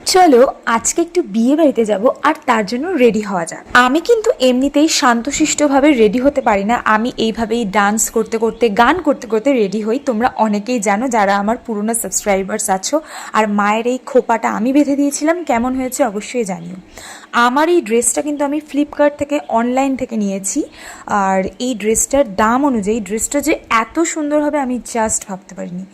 চলো, আজকে একটু বিয়ে বাড়িতে যাব আর তার জন্য রেডি হওয়া যাক। আমি কিন্তু এমনিতেই শান্তশিষ্টভাবে রেডি হতে পারি না। আমি এইভাবেই ডান্স করতে করতে, গান করতে করতে রেডি হই। তোমরা অনেকেই জানো যারা আমার পুরনো সাবস্ক্রাইবার্স আছো আর মায়ের এই খোপাটা আমি বেঁধে দিয়েছিলাম, কেমন হয়েছে অবশ্যই জানিও। আমার এই ড্রেসটা কিন্তু আমি ফ্লিপকার্ট থেকে অনলাইন থেকে নিয়েছি। আর এই ড্রেসটার দাম অনুযায়ী ড্রেসটা যে এত সুন্দর হবে আমি জাস্ট ভাবতে পারিনি।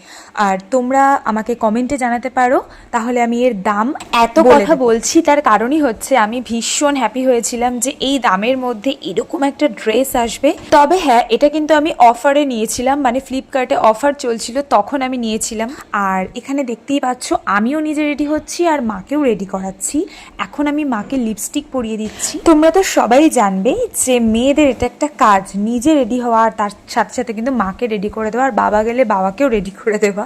আর তোমরা আমাকে কমেন্টে জানাতে পারো, তাহলে আমি এর দাম এত কথা বলছি তার কারণই হচ্ছে আমি ভীষণ হ্যাপি হয়েছিলাম যে এই দামের মধ্যে এরকম একটা ড্রেস আসবে। তবে হ্যাঁ এটা কিন্তু আমি অফারে নিয়েছিলাম মানে ফ্লিপকার্টে অফার চলছিল তখন আমি নিয়েছিলাম। আর এখানে দেখতেই পাচ্ছ আমিও নিজে রেডি হচ্ছি আর মাকেও রেডি করাচ্ছি। এখন আমি মাকে লিপস্টিক পরিয়ে দিচ্ছি। তোমরা তো সবাই জানবে যে মেয়েদের এটা একটা কাজ নিজে রেডি হওয়া আর তার সাথে সাথে কিন্তু মাকে রেডি করে দেওয়া আর বাবা গেলে বাবাকেও রেডি করে দেওয়া।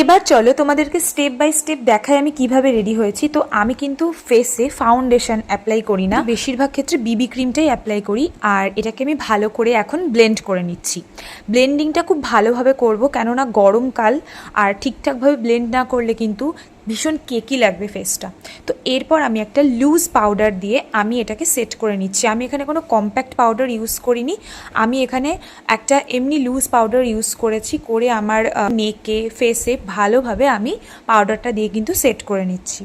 এবার চলো তোমাদেরকে স্টেপ বাই স্টেপ দেখায় আমি কীভাবে রেডি হয়েছি, তো আমি কিন্তু ফেসে ফাউন্ডেশন অ্যাপ্লাই করি না। বেশিরভাগ ক্ষেত্রে বিবি ক্রিমটাই অ্যাপ্লাই করি, আর এটাকে আমি ভালো করে এখন ব্লেন্ড করে নিচ্ছি। ব্লেন্ডিংটা খুব ভালোভাবে করব, কেননা গরমকাল, আর ঠিকঠাকভাবে ব্লেন্ড না করলে কিন্তু ভীষণ কেকি লাগবে ফেসটা তো এরপর আমি একটা লুজ পাউডার দিয়ে আমি এটাকে সেট করে নিচ্ছি। আমি এখানে কোনো কম্প্যাক্ট পাউডার ইউজ করিনি। আমি এখানে একটা এমনি লুজ পাউডার ইউজ করেছি করে আমার নেকে ফেসে ভালোভাবে আমি পাউডারটা দিয়ে কিন্তু সেট করে নিচ্ছি।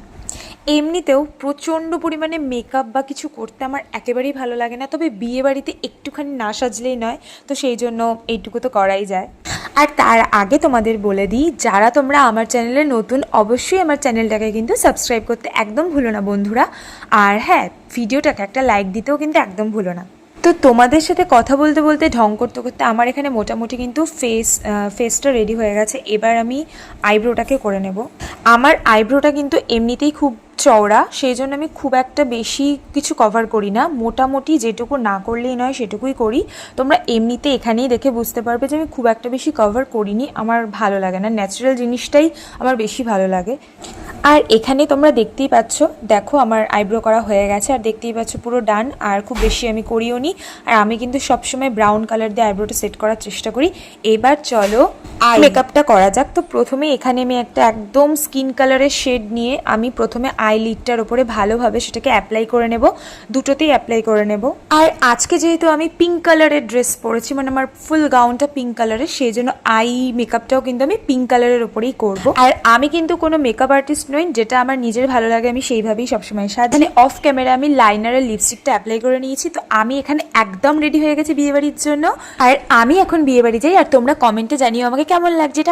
এমনিতেও প্রচণ্ড পরিমাণে মেকআপ বা কিছু করতে আমার একেবারেই ভালো লাগে না। তবে বিয়ে বাড়িতে একটুখানি না সাজলেই নয়। তো সেই জন্য এইটুকু তো করাই যায়। আর তার আগে তোমাদের বলে দিই, যারা তোমরা আমার চ্যানেলে নতুন, অবশ্যই আমার চ্যানেলটাকে কিন্তু সাবস্ক্রাইব করতে একদম ভুলো না বন্ধুরা। আর হ্যাঁ ভিডিওটাকে একটা লাইক দিতেও কিন্তু একদম ভুলো না। তো তোমাদের সাথে কথা বলতে বলতে, ঢং করতে করতে আমার এখানে মোটামুটি কিন্তু ফেস ফেসটা রেডি হয়ে গেছে। এবার আমি আইব্রোটাকে করে নেব। আমার আইব্রোটা কিন্তু এমনিতেই খুব চওড়া, সেই জন্য আমি খুব একটা বেশি কিছু কভার করি না। মোটামুটি যেটুকু না করলেই নয়, সেটুকুই করি। তোমরা এমনিতে এখানেই দেখে বুঝতে পারবে যে আমি খুব একটা বেশি কভার করিনি। আমার ভালো লাগে না। ন্যাচারাল জিনিসটাই আমার বেশি ভালো লাগে। আর এখানে তোমরা দেখতেই পাচ্ছ দেখো আমার আইব্রো করা হয়ে গেছে আর দেখতেই পাচ্ছ পুরো ডান আর খুব বেশি আমি করিও নি। আর আমি কিন্তু সবসময় ব্রাউন কালার দিয়ে আইব্রোটা সেট করার চেষ্টা করি। এবার চলো আই মেকআপটা করা যাক। তো প্রথমে এখানে আমি একটা একদম স্কিন কালারের শেড নিয়ে আমি প্রথমে আই লিডটার ওপরে ভালোভাবে সেটাকে অ্যাপ্লাই করে নেব। দুটোতেই অ্যাপ্লাই করে নেব। আর আজকে যেহেতু আমি পিঙ্ক কালারের ড্রেস পরেছি মানে আমার ফুল গাউনটা পিঙ্ক কালারের সেই জন্য আই মেকআপটাও কিন্তু আমি পিঙ্ক কালারের ওপরেই করব। আর আমি কিন্তু কোনো মেকআপ আর্টিস্ট নই যেটা আমার নিজের ভালো লাগে, আমি সেইভাবেই সবসময় সাজি মানে অফ ক্যামেরা আমি লাইনারের লিপস্টিকটা অ্যাপ্লাই করে নিয়েছি। তো আমি এখানে একদম রেডি হয়ে গেছি বিয়েবাড়ির জন্য। আর আমি এখন বিয়েবাড়ি যাই, আর তোমরা কমেন্টে জানিও আমাকে কেমন লাগছে। এটা